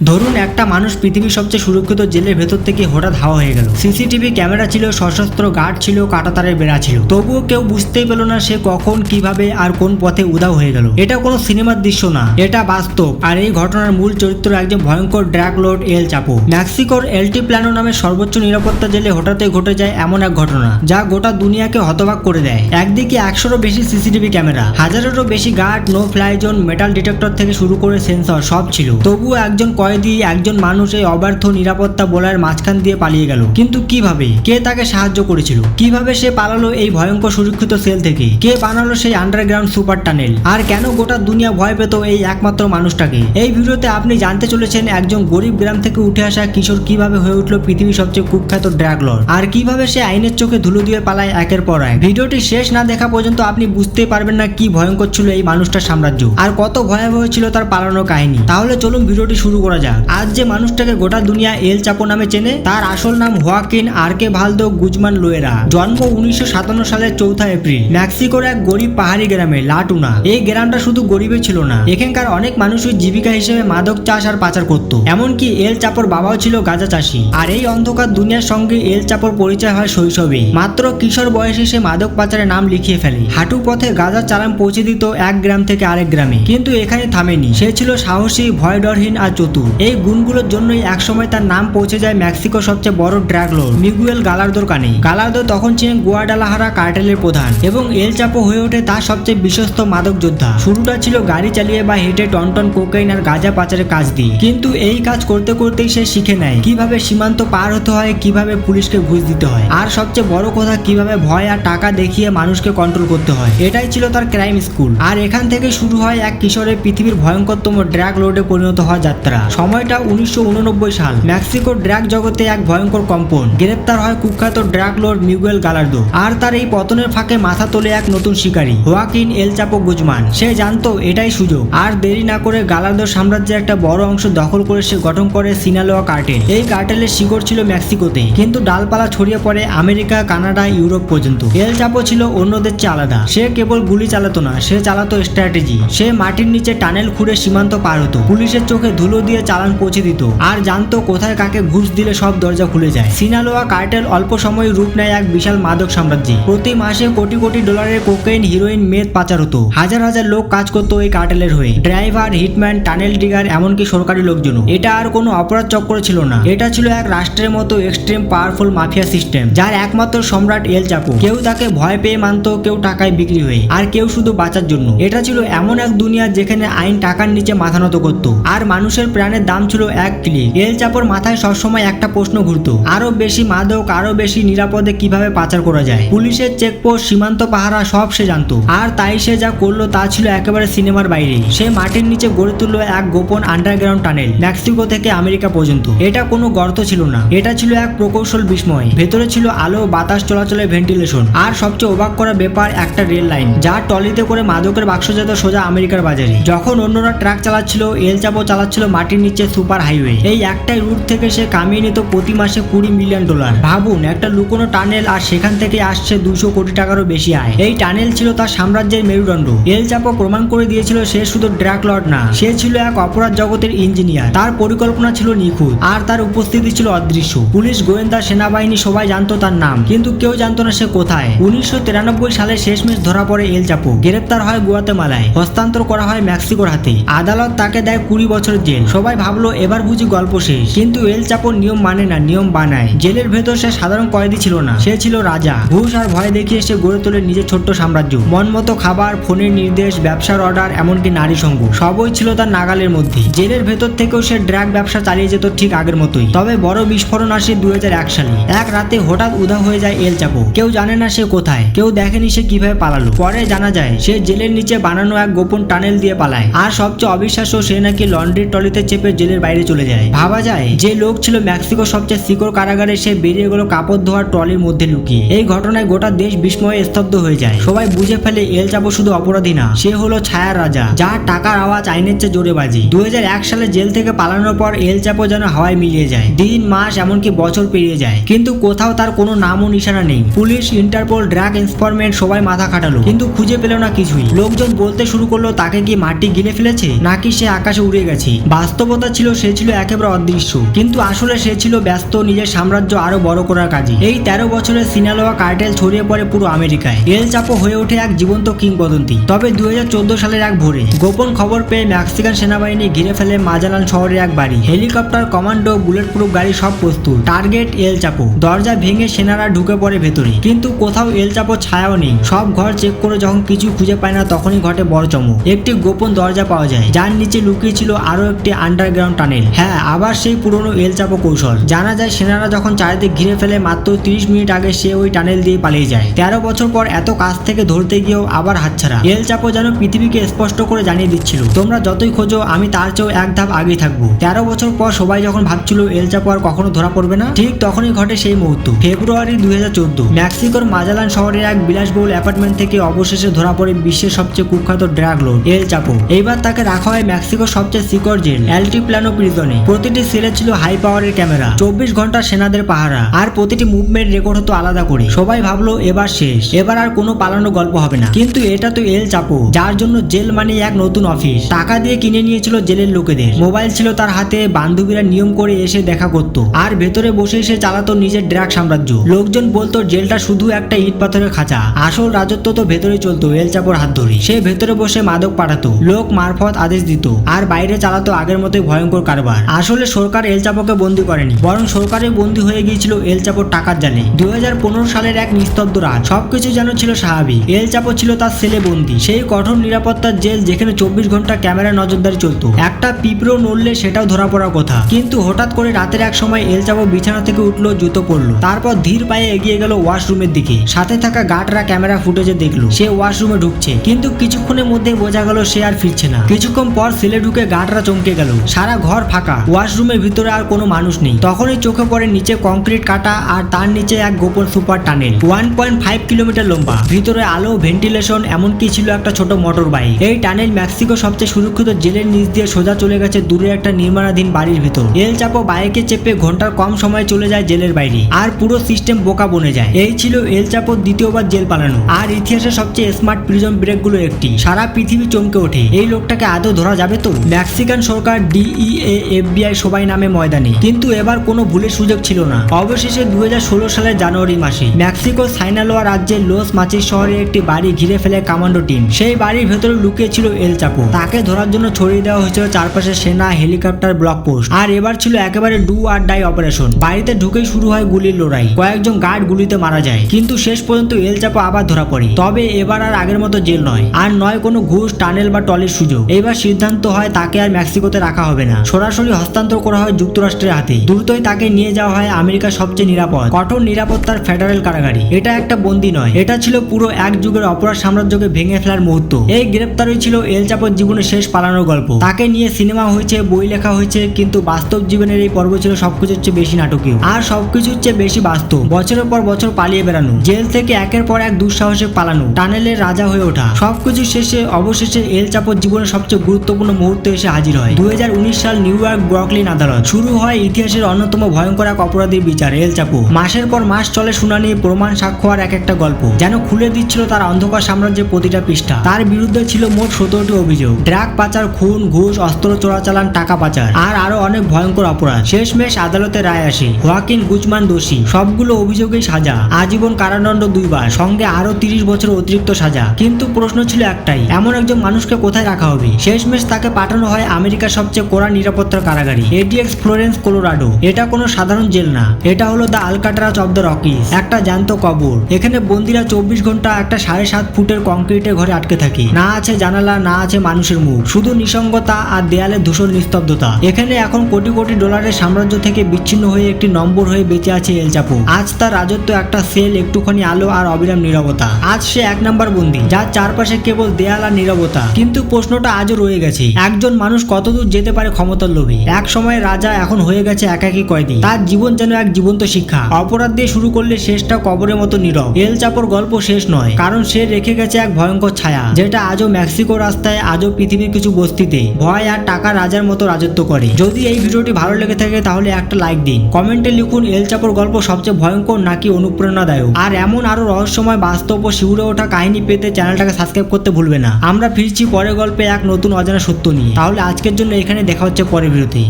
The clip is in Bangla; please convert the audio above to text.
ধরুন একটা মানুষ পৃথিবীর সবচেয়ে সুরক্ষিত জেলের ভেতর থেকে হঠাৎ হাওয়া হয়ে গেল। সিসিটিভি ক্যামেরা ছিল, সশস্ত্র গার্ড ছিল, কাটাতারের বেড়া ছিল। তবুও কেউ বুঝতেই পেল না সে কখন, কীভাবে আর কোন পথে উদাও হয়ে গেল। এটা কোনো সিনেমার দৃশ্য না, এটা বাস্তব। আর এই ঘটনার মূল চরিত্র একজন ভয়ঙ্কর ড্রাগ লর্ড এল চাপো। মেক্সিকোর এলটি প্ল্যানো নামে সর্বোচ্চ নিরাপত্তা জেলে হঠাৎই ঘটে যায় এমন এক ঘটনা, যা গোটা দুনিয়াকে হতবাক করে দেয়। একদিকে একশোরও বেশি সিসিটিভি ক্যামেরা, হাজারেরও বেশি guard, no fly zone, metal detector থেকে শুরু করে সেন্সর সব ছিল। তবুও একজন কয়েদি একজন মানুষ এই অব্যর্থ নিরাপত্তা বলয়ের মাঝখান দিয়ে পালিয়ে গেল। কিন্তু কীভাবে? কে তাকে সাহায্য করেছিল? কীভাবে সে পালালো এই ভয়ঙ্কর সুরক্ষিত সেল থেকে? কে বানালো সেই আন্ডারগ্রাউন্ড সুপার টানেল আর কেন গোটা দুনিয়া ভয় পেত এই একমাত্র মানুষটাকে? এই ভিডিওতে আপনি জানতে চলেছেন একজন গরিব গ্রাম থেকে উঠে আসা কিশোর কীভাবে হয়ে উঠল পৃথিবীর সবচেয়ে কুখ্যাত ড্রাগলর আর কীভাবে সে আইনের চোখে ধুলো দিয়ে পালায় একের পর এক? ভিডিওটি শেষ না দেখা পর্যন্ত আপনি বুঝতেই পারবেন না কি ভয়ঙ্কর ছিল এই মানুষটার সাম্রাজ্য। আর কত ভয়াবহ ছিল তার পালানোর কাহিনী। তাহলে চলুন ভিডিওটি শুরু করা যাক। আজ যে মানুষটাকে গোটা দুনিয়া এল চাপো নামে চেনে, তার আসল নাম হোয়াকিন আর কে ভালদো গুজমান লোয়েরা। জন্ম উনিশশো সাতান্ন সালের চৌঠা এপ্রিল, মেক্সিকোর এক গরিব পাহাড়ি গ্রামে, লাটুনা। এই গ্রামটা শুধু গরিবের ছিল না, এখানকার অনেক মানুষই জীবিকা হিসেবে মাদক চাষ আর পাচার করত। এমনকি এল চাপর বাবাও ছিল গাঁজা চাষি। আর এই অন্ধকার দুনিয়ার সঙ্গে এল চাপর পরিচয় হয় শৈশবে মাত্র কিশোর বয়সে সে মাদক পাচারে নাম লিখিয়ে ফেলে। হাঁটু পথে গাঁজার চালান পৌঁছে দিত এক গ্রাম থেকে আরেক গ্রামে। কিন্তু এখানে থামেনি। সে ছিল সাহসী, ভয়ডরহীন আর চতুর। এই গুণগুলোর জন্যই একসময় তার নাম পৌঁছে যায় মেক্সিকোর সবচেয়ে বড় ড্রাগ লর্ড, মিগুয়েল গালার্দোর কানে। গালার্দো তখন ছিলেন গুয়াডালাহারা কার্টেলের প্রধান এবং এল চাপো হয়ে ওঠে তার সবচেয়ে বিশ্বস্ত মাদক যোদ্ধা। শুরুটা ছিল গাড়ি চালিয়ে বা হেঁটে টনটন কোকাইন আর গাঁজা পাচারের কাজ দিয়ে। কিন্তু এই কাজ করতে করতেই সে শিখে নেয় কীভাবে সীমান্ত পার হতে হয়, কীভাবে পুলিশকে ঘুষ দিতে হয়। আর সবচেয়ে বড় কথা, কীভাবে ভয় আর টাকা দেখিয়ে মানুষকে কন্ট্রোল করতে হয়। এটাই ছিল তার ক্রাইম স্কুল আর এখান থেকে শুরু হয় এক কিশোরের পৃথিবীর ভয়ঙ্করতম ড্রাগ লোডে পরিণত হওয়ার যাত্রা। সময়টা উনিশশো উননব্বই সাল। মেক্সিকোর ড্রাগ জগতে এক ভয়ঙ্কর কম্পন। গ্রেপ্তার হয় কুখ্যাত ড্রাগ লর্ড মিগুয়েল গালার্দো। আর তার এই পতনের ফাঁকে মাথা তোলে এক নতুন শিকারী, হোয়াকিন এল চাপো গুজমান। সে জানতো এটাই সুযোগ। আর দেরি না করে গালার্দো সাম্রাজ্যের একটা বড় অংশ দখল করে সে গঠন করে সিনালোয়া কার্টেল। এই কার্টেলের শিকড় ছিল মেক্সিকোতে, কিন্তু ডালপালা ছড়িয়ে পড়ে আমেরিকা, কানাডা, ইউরোপ পর্যন্ত। এল চাপো ছিল অন্যদের চেয়ে আলাদা। সে কেবল গুলি চালাতো না, সে চালাতো স্ট্র্যাটেজি। সে মাটির নিচে টানেল খুঁড়ে সীমান্ত পার হতো। পুলিশের চোখে ধুলো দিয়ে চালান পৌঁছে দিত। আর জানতো কোথায় কাকে ঘুষ দিলে সব দরজা খুলে যায়। সিনালোয়া কার্টেল অল্প সময় রূপ নেয় এক বিশাল মাদক সাম্রাজ্যে। প্রতি মাসে কোটি কোটি ডলারের কোকেইন, হিরোইন মেদ পাচার হতো হাজার হাজার লোক কাজ করতো ওই কার্টেলের হয়ে। ড্রাইভার, হিটম্যান, টানেল ডিগার, এমনকি সরকারি লোকজন এটা আর কোনো অপরাধ চক্র ছিল না। এটা ছিল এক রাষ্ট্রের মতো এক্সট্রিম পাওয়ারফুল মাফিয়া সিস্টেম যার একমাত্র সম্রাট এল চাপো। কেউ তাকে ভয় পেয়ে মানতো, কেউ টাকায় বিক্রি হয়ে। আর কেউ শুধু বাঁচার জন্য। এটা ছিল এমন এক দুনিয়া যেখানে আইন টাকার নিচে মাথা নত করত। আর মানুষের প্রাণের দাম ছিল এক ক্লিক। এল চাপোর মাথায় সবসময় একটা প্রশ্ন ঘুরতো, আরও বেশি মাদক, আরও বেশি নিরাপদে কীভাবে পাচার করা যায়? পুলিশের চেকপোস্ট সীমান্ত পাহারা, সব সে জানতো। আর তাই সে যা করল তা ছিল একেবারে সিনেমার বাইরে। সে মাটির নিচে গড়ে তুললো এক গোপন আন্ডারগ্রাউন্ড টানেল মেক্সিকো থেকে আমেরিকা পর্যন্ত। এটা কোনো গর্ত ছিল না। এটা ছিল এক প্রকৌশল বিস্ময়। ভেতরে ছিল আলো, বাতাস চলাচলের ভেন্টিলেশন আর সবচেয়ে অবাক করা ব্যাপার, একটা রেল লাইন, যা টলিতে করে মাদকের বাক্স যেত সোজা আমেরিকার বাজারে। যখন অন্যরা ট্রাক চালাচ্ছিল, এল চাপো চালাচ্ছিল মাটির নিচে সুপার হাইওয়ে। এই একটাই রুট থেকে সে কামিয়ে নিত প্রতি মাসে কুড়ি মিলিয়ন ডলার। ভাবুন, একটা লুকোনো টানেল আর সেখান থেকে আসছে দুশো কোটি টাকারও বেশি আয়। এই টানেল ছিল তার সাম্রাজ্যের মেরুদণ্ড। এল চাপো প্রমাণ করে দিয়েছিল সে শুধু ড্রাক লর্ড না, সে ছিল এক অপরাধ জগতের ইঞ্জিনিয়ার। তার পরিকল্পনা ছিল নিখুঁত, আর তার উপস্থিতি ছিল অদৃশ্য। পুলিশ, গোয়েন্দা, সেনাবাহিনী সবাই জানতো তার নাম, কিন্তু কেউ জানতো না সে কোথায়। উনিশশো তিরানব্বই সালে শেষমেশ ধরা পড়ে এল চাপো। গ্রেপ্তার হয় গুয়াতেমালায়। হস্তান্তর করা হয় মেক্সিকোর হাতে। আদালত তাকে দেয় কুড়ি বছর জেল। সবাই ভাবলো এবার বুঝি গল্প শেষ। কিন্তু এল চাপোর নিয়ম মানে না, নিয়ম বানায়। জেলের ভেতর সে সাধারণ কয়েদি ছিল না। সে ছিল রাজা। ঘুষ আর ভয় দেখিয়ে সে গড়ে তোলে নিজের ছোট্ট সাম্রাজ্য। মনমতো খাবার, ফোনের নির্দেশ, ব্যবসার অর্ডার এমনকি নারী সঙ্গ। সবই ছিল তার নাগালের মধ্যে। জেলের ভেতর থেকেও সে ড্রাগ ব্যবসা চালিয়ে যেত ঠিক আগের মতোই। তবে বড় বিস্ফোরণ আসে দুই হাজার এক সালে। এক রাতে হঠাৎ উধা হয়ে যায় এল চাপো। কেউ জানে না সে কোথায়। কেউ দেখেনি সে কীভাবে পালালো। পরে জানা যায়, সে জেলের নিচে বানানো এক গোপন টানেল দিয়ে পালায়। আর সবচেয়ে অবিশ্বাস্য সে নাকি লন্ড্রির টলিতে চেপে জেলের বাইরে চলে যায়। ভাবা যায়, যে লোক ছিল মেক্সিকো সবচেয়ে শিকড় কারাগারে সে বেরিয়ে গেল কাপড় ধোয়ার ট্রলির মধ্যে লুকিয়ে। এই ঘটনায় গোটা দেশ বিস্ময়ে স্তব্ধ হয়ে যায়। সবাই বুঝে ফেলে এল চাপো শুধু অপরাধী না, সে হলো ছায়ার রাজা, যার টাকার আওয়াজ আইনের চেয়ে জোরে বাজি। দুই সালে জেল থেকে পালানোর পর এল চাপো যেন হাওয়ায় মিলিয়ে যায়। দিন, মাস, এমনকি বছর পেরিয়ে যায়। কিন্তু কোথাও তার কোনো নাম ও নিশানা নেই। পুলিশ, ইন্টারপোল, ড্রাগ ইনফরমেন্ট সবাই মাথা খাটালো। কিন্তু খুঁজে পেল না কিছুই। লোকজন বলতে শুরু করল, তাকে কি মাটি গিলে ফেলেছে? নাকি সে আকাশে উড়ে গেছে? বাস্তব বাস্তবতা ছিল, সে ছিল একেবারে অদৃশ্য। কিন্তু আসলে সে ছিল ব্যস্ত, নিজের সাম্রাজ্য আরও বড় করার কাজে। এই তেরো বছরের সিনালোয়া কার্টেল ছড়িয়ে পড়ে পুরো আমেরিকায়। এল চাপো হয়ে ওঠে এক জীবন্ত কিংবদন্তি। তবে দুই সালের এক ভোরে, গোপন খবর পেয়ে মেক্সিকান সেনাবাহিনী ঘিরে ফেলে মাজালান শহরের এক বাড়ি। হেলিকপ্টার, কমান্ডো বুলেট প্রুফ গাড়ি সব প্রস্তুত। টার্গেট এল চাপো। দরজা ভেঙে সেনারা ঢুকে পড়ে ভেতরে। কিন্তু কোথাও এল চাপো ছায়াও নেই। সব ঘর চেক করে যখন কিছু খুঁজে পায় না, তখনই ঘটে বড় চমক। একটি গোপন দরজা পাওয়া যায়, যার নিচে লুকিয়ে ছিল আরও একটি আন্ডারগ্রাউন্ড টানেল হ্যাঁ আবার সেই পুরনো এল চাপো কৌশল। জানা যায় সেনারা যখন চারিদিক ঘিরে ফেলে, মাত্র তিরিশ মিনিট আগে সে ওই টানেল দিয়ে পালিয়ে যায়। তেরো বছর পর এত কাছ থেকে ধরতে গিয়েও আবার হাতছাড়া। এল চাপো যেন পৃথিবীকে স্পষ্ট করে জানিয়ে দিচ্ছিল, তোমরা যতই খোঁজো, আমি তার চেয়েও এক ধাপ আগেই থাকব। তেরো বছর পর সবাই যখন ভাবছিল এল চাপো আর কখনো ধরা পড়বে না, ঠিক তখনই ঘটে সেই মুহূর্ত। ফেব্রুয়ারি দুই হাজার চোদ্দ, মেক্সিকোর মাজালান শহরের এক বিলাসবহুল অ্যাপার্টমেন্ট থেকে অবশেষে ধরা পড়ে বিশ্বের সবচেয়ে কুখ্যাত ড্রাগ লোড এল চাপো। এইবার তাকে রাখা হয় মেক্সিকোর সবচেয়ে সিকিউর জেল অ্যালটি প্ল্যানো প্রিজনে প্রতিটি সেলে ছিল হাই পাওয়ারের ক্যামেরা চব্বিশ ঘণ্টা সেনাদের পাহারা। আর প্রতিটি মুভমেন্ট রেকর্ড হতো আলাদা করে। সবাই ভাবলো, এবার শেষ। এবার আর কোনো পালানো গল্প হবে না। কিন্তু এটা তো এল চাপো, যার জন্য জেল মানে এক নতুন অফিস টাকা দিয়ে কিনে নিয়েছিল জেলের লোকেদের। মোবাইল ছিল তার হাতে, বান্ধবীরা নিয়ম করে এসে দেখা করত। আর ভেতরে বসে এসে চালাতো নিজের ড্রাগ সাম্রাজ্য। লোকজন বলতো, জেলটা শুধু একটা ইট পাথরের খাঁচা। আসল রাজত্ব তো ভেতরে চলতো এল চাপোর হাত ধরে সে ভেতরে বসে মাদক পাঠাতো। লোক মারফত আদেশ দিত। আর বাইরে চালাতো আগের মতোই ভয়ঙ্কর কারবার। আসলে সরকার এল চাপোকে বন্দি করেনি, বরং সরকারের বন্দি হয়ে গিয়েছিল এল চাপোর টাকার জালে। দুই হাজার পনেরো সালের এক নিস্তব্ধ রাত সবকিছু যেন ছিল স্বাভাবিক। এল চাপো ছিল তার ছেলে বন্দি। সেই কঠোর নিরাপত্তার জেল যেখানে চব্বিশ ঘণ্টা ক্যামেরা নজরদারি চলতো। একটা পিঁপড়ো নড়লে সেটাও ধরা পড়ার কথা। কিন্তু হঠাৎ করে রাতের এক সময় এল চাপো বিছানা থেকে উঠল, জুতো পরলো। তারপর ধীর পায়ে এগিয়ে গেল ওয়াশরুমের দিকে। সাথে থাকা গার্ডরা ক্যামেরা ফুটেজে দেখল, সে ওয়াশরুমে ঢুকছে। কিন্তু কিছুক্ষণের মধ্যে বোঝা গেল সে আর ফিরছে না। কিছুক্ষণ পর সেলে ঢুকে গার্ডরা চমকে গেল। সারা ঘর ফাঁকা। ওয়াশরুমের ভিতরে আর কোনো মানুষ নেই। তখনই চোখে পড়ে নিচে কংক্রিট কাটা আর তার নিচে এক গোপন super tunnel. One point five kilometre লম্বা। ভিতরে আলো ভেন্টিলেশন এমনকি ছিল একটা ছোট মোটর বাইক এই টানেল মেক্সিকো সবচেয়ে সুরক্ষিত জেলের নিচ দিয়ে সোজা চলে গেছে দূরে একটা নির্মাণাধীন বাড়ির ভিতর। এল চাপো বাইকে চেপে ঘণ্টার কম সময় চলে যায় জেলের বাইরে। আর পুরো সিস্টেম বোকা বনে যায়। এই ছিল এল চাপোর দ্বিতীয়বার জেল পালানো। আর ইতিহাসে সবচেয়ে স্মার্ট প্রিজন ব্রেকগুলো একটি। সারা পৃথিবী চমকে ওঠে। এই লোকটাকে আদৌ ধরা যাবে তো? মেক্সিকান সরকার ডিইএ, এফবিআই সবাই নামে ময়দানে। কিন্তু এবার কোনো ভুলের সুযোগ ছিল না। অবশেষে দু হাজার ষোলো সালের জানুয়ারি মাসে মেক্সিকো সাইনালোয়া রাজ্যের লোস মাচিস শহরে একটি বাড়ি ঘিরে ফেলে কমান্ডো টিম। সেই বাড়ির ভেতরে লুকিয়ে ছিল এল চাপো। তাকে ধরার জন্য ছড়িয়ে দেওয়া হয়েছিল চারপাশে সেনা, হেলিকপ্টার, ব্লক পোস্ট। আর এবার ছিল একেবারে ডু আর ডাই অপারেশন। বাড়িতে ঢুকেই শুরু হয় গুলির লড়াই। কয়েকজন গার্ড গুলিতে মারা যায়। কিন্তু শেষ পর্যন্ত এল চাপো আবার ধরা পড়ে। তবে এবার আর আগের মতো জেল নয়। আর নয় কোনো ঘুষ, টানেল বা টলির সুযোগ। এবার সিদ্ধান্ত হয় তাকে আর মেক্সিকোতে রাখা হবে না। সরাসরি হস্তান্তর করা হয় যুক্তরাষ্ট্রের হাতে। দ্রুতই তাকে নিয়ে যাওয়া হয় আমেরিকার সবচেয়ে নিরাপদ, কঠোর নিরাপত্তার ফেডারেল কারাগারি। এটা একটা বন্দি নয়, এটা ছিল পুরো এক যুগের অপরাধ সাম্রাজ্যকে ভেঙে ফেলার মুহূর্ত। এই গ্রেপ্তারই ছিল এল চাপোর জীবনের শেষ পালানোর গল্প। তাকে নিয়ে সিনেমা হয়েছে, বই লেখা হয়েছে, কিন্তু বাস্তব জীবনের এই পর্ব ছিল সবকিছুর চেয়ে বেশি নাটকীয়। আর সবকিছুর চেয়ে বেশি বাস্তব। বছরের পর বছর পালিয়ে বেড়ানো, জেল থেকে একের পর এক দুঃসাহসে পালানো, টানেলের রাজা হয়ে ওঠা। সবকিছু শেষে, অবশেষে এল চাপোর জীবনের সবচেয়ে গুরুত্বপূর্ণ মুহূর্ত এসে হাজির হয়। দুই হাজার সাল নিউ ইয়র্ক ব্রকলিন আদালত। শুরু হয় ইতিহাসের অন্যতম ভয়ঙ্কর এক অপরাধীর বিচার, এল চাপো। মাসের পর মাস চলে শুনানি প্রমাণ সাক্ষ্য আর এক একটা গল্প, যেন খুলে দিচ্ছিল তার অন্ধকার সাম্রাজ্যের প্রতিটা পৃষ্ঠা। তার বিরুদ্ধে ছিল মোট সতেরোটি অভিযোগ, ড্রাগ পাচার, খুন, ঘুষ, অস্ত্র চোরাচালান, টাকা পাচার, আর আরও অনেক ভয়ঙ্কর অপরাধ। শেষমেশ আদালতে রায় আসে, হোয়াকিন গুজমান দোষী, সবগুলো অভিযোগেই সাজা, আজীবন কারাদণ্ড দুইবার, সঙ্গে আরও তিরিশ বছর অতিরিক্ত সাজা। কিন্তু প্রশ্ন ছিল একটাই, এমন একজন মানুষকে কোথায় রাখা হবে? শেষমেশ তাকে পাঠানো হয় আমেরিকার সবচেয়ে কড়া নিরাপত্তার কারাগারি। এডিএক্স ফ্লোরেন্স কোলোরাডো এটা কোনো সাধারণ জেল না। এটা হলো the Alcatraz of the Rockies, একটা জ্যান্ত কবর। এখানে বন্দিরা চব্বিশ ঘণ্টা একটা সাড়ে সাত ফুটের কংক্রিটের ঘরে আটকে থাকে। না আছে জানালা, না আছে মানুষের মুখ। শুধু নিসঙ্গতা আর দেয়ালে ধূসর নিস্তব্ধতা। এখানে এখন কোটি কোটি ডলারের সাম্রাজ্য থেকে বিচ্ছিন্ন হয়ে একটি নম্বর হয়ে বেঁচে আছে এল চাপো। আজ তার রাজত্ব একটা সেল, একটুখানি আলো আর অবিরাম নীরবতা। আজ সে এক নাম্বার বন্দি, যার চারপাশে কেবল দেয়াল আর নীরবতা। কিন্তু প্রশ্নটা আজও রয়ে গেছে, একজন মানুষ কতদূর যেতে পারে ক্ষমতার লোভে। এক সময় রাজা এখন হয়ে গেছে একাকী কয়েদি। তার জীবন যেন এক জীবন্ত শিক্ষা। অপরাধ দিয়ে শুরু করলে শেষটা কবরের মতো নীরব। এল চাপোর গল্প শেষ নয়, কারণ সে রেখে গেছে এক ভয়ঙ্কর ছায়া, যেটা আজও মেক্সিকো রাস্তায়, আজও পৃথিবীর কিছু বস্তিতে ভয় আর টাকা রাজার মতো রাজত্ব করে। যদি এই ভিডিওটি ভালো লেগে থাকে, তাহলে একটা লাইক দিন। কমেন্টে লিখুন এল চাপর গল্প সবচেয়ে ভয়ঙ্কর নাকি অনুপ্রেরণাদায়ক। আর এমন আরও রহস্যময়, বাস্তব ও শিউরে ওঠা কাহিনী পেতে চ্যানেলটাকে সাবস্ক্রাইব করতে ভুলবে না। আমরা ফিরছি পরের গল্পে এক নতুন অজানা সত্য নিয়ে। তাহলে আজকের জন্য এখানে দেখা হচ্ছে পরের ভিডিওতে